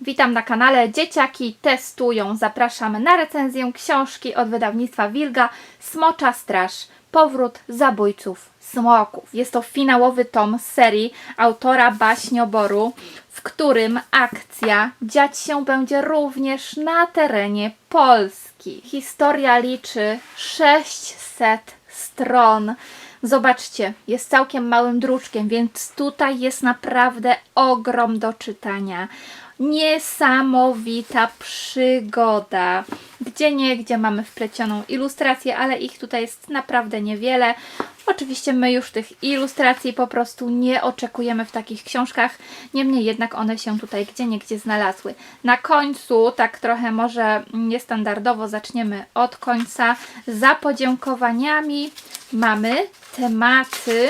Witam na kanale Dzieciaki Testują. Zapraszam na recenzję książki od wydawnictwa Wilga Smocza Straż. Powrót zabójców smoków. Jest to finałowy tom serii autora baśnioboru, w którym akcja dziać się będzie również na terenie Polski. Historia liczy 600 stron. Zobaczcie, jest całkiem małym druczkiem, więc tutaj jest naprawdę ogrom do czytania. Niesamowita przygoda. Gdzie nie, gdzie mamy wplecioną ilustrację, ale ich tutaj jest naprawdę niewiele. Oczywiście my już tych ilustracji po prostu nie oczekujemy w takich książkach, niemniej jednak one się tutaj gdzie niegdzie znalazły. Na końcu, tak trochę może niestandardowo, zaczniemy od końca. Za podziękowaniami mamy tematy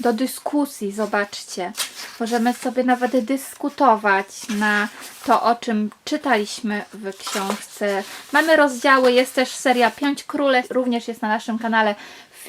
do dyskusji, zobaczcie. Możemy sobie nawet dyskutować na to, o czym czytaliśmy w książce. Mamy rozdziały, jest też seria Pięć Króle, również jest na naszym kanale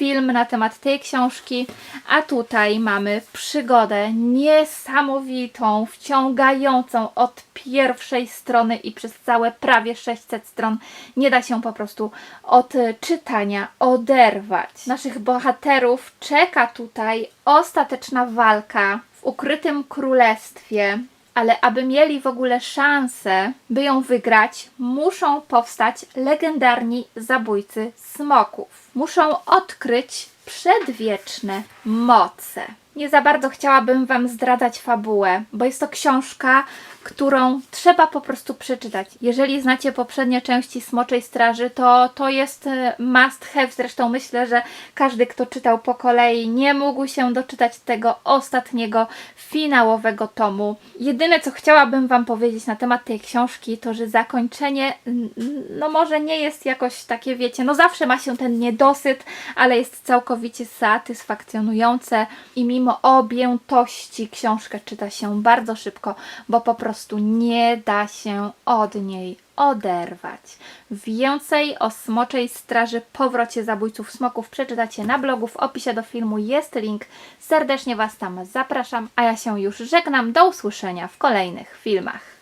film na temat tej książki, a tutaj mamy przygodę niesamowitą, wciągającą od pierwszej strony i przez całe prawie 600 stron nie da się po prostu od czytania oderwać. Naszych bohaterów czeka tutaj ostateczna walka w ukrytym królestwie, ale aby mieli w ogóle szansę, by ją wygrać, muszą powstać legendarni zabójcy smoków. Muszą odkryć przedwieczne moce. Nie za bardzo chciałabym Wam zdradzać fabułę, bo jest to książka, którą trzeba po prostu przeczytać. Jeżeli znacie poprzednie części Smoczej Straży, to to jest e, must have. Zresztą myślę, że każdy, kto czytał po kolei, nie mógł się doczytać tego ostatniego, finałowego tomu. Jedyne, co chciałabym Wam powiedzieć na temat tej książki, to że zakończenie, no może nie jest jakoś takie, wiecie, no zawsze ma się ten niedosyt, ale jest całkowicie satysfakcjonujące i mimo objętości książkę czyta się bardzo szybko, bo po prostu nie da się od niej oderwać. Więcej o Smoczej Straży Powrocie Zabójców Smoków przeczytacie na blogu. W opisie do filmu jest link. Serdecznie Was tam zapraszam, a ja się już żegnam. Do usłyszenia w kolejnych filmach.